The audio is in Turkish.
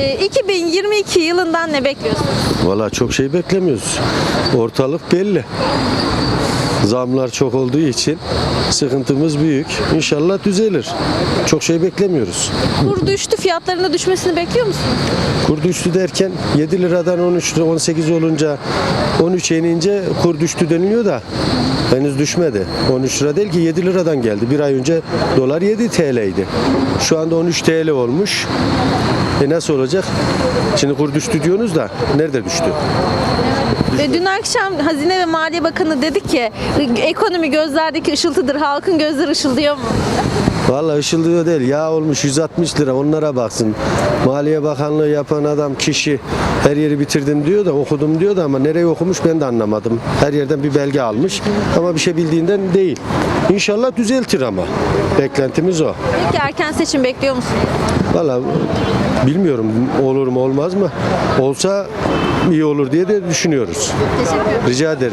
Ee, 2022 yılından ne bekliyorsunuz? Valla çok şey beklemiyoruz. Ortalık belli. Zamlar çok olduğu için sıkıntımız büyük. İnşallah düzelir. Çok şey beklemiyoruz. Kur düştü, fiyatlarında düşmesini bekliyor musunuz? Kur düştü derken 7 liradan 13 lira 18 olunca 13 inince kur düştü deniliyor da henüz düşmedi. 13 lira değil ki 7 liradan geldi. Bir ay önce dolar 7 TL'ydi. Şu anda 13 TL olmuş. E nasıl olacak? Şimdi kur düştü diyorsunuz da nerede düştü? Ve dün akşam Hazine ve Maliye Bakanı dedi ki ekonomi gözlerdeki ışıltıdır, halkın gözleri ışıldıyor mu? Vallahi ışıldıyor değil. Yağ olmuş 160 lira onlara baksın. Maliye Bakanlığı yapan adam kişi her yeri bitirdim diyor da okudum diyor da ama nereye okumuş ben de anlamadım. Her yerden bir belge almış ama bir şey bildiğinden değil. İnşallah düzeltir ama. Beklentimiz o. Peki erken seçim bekliyor musunuz? Vallahi bilmiyorum olur mu olmaz mı? Olsa iyi olur diye de düşünüyoruz. Teşekkür ederim. Rica ederim.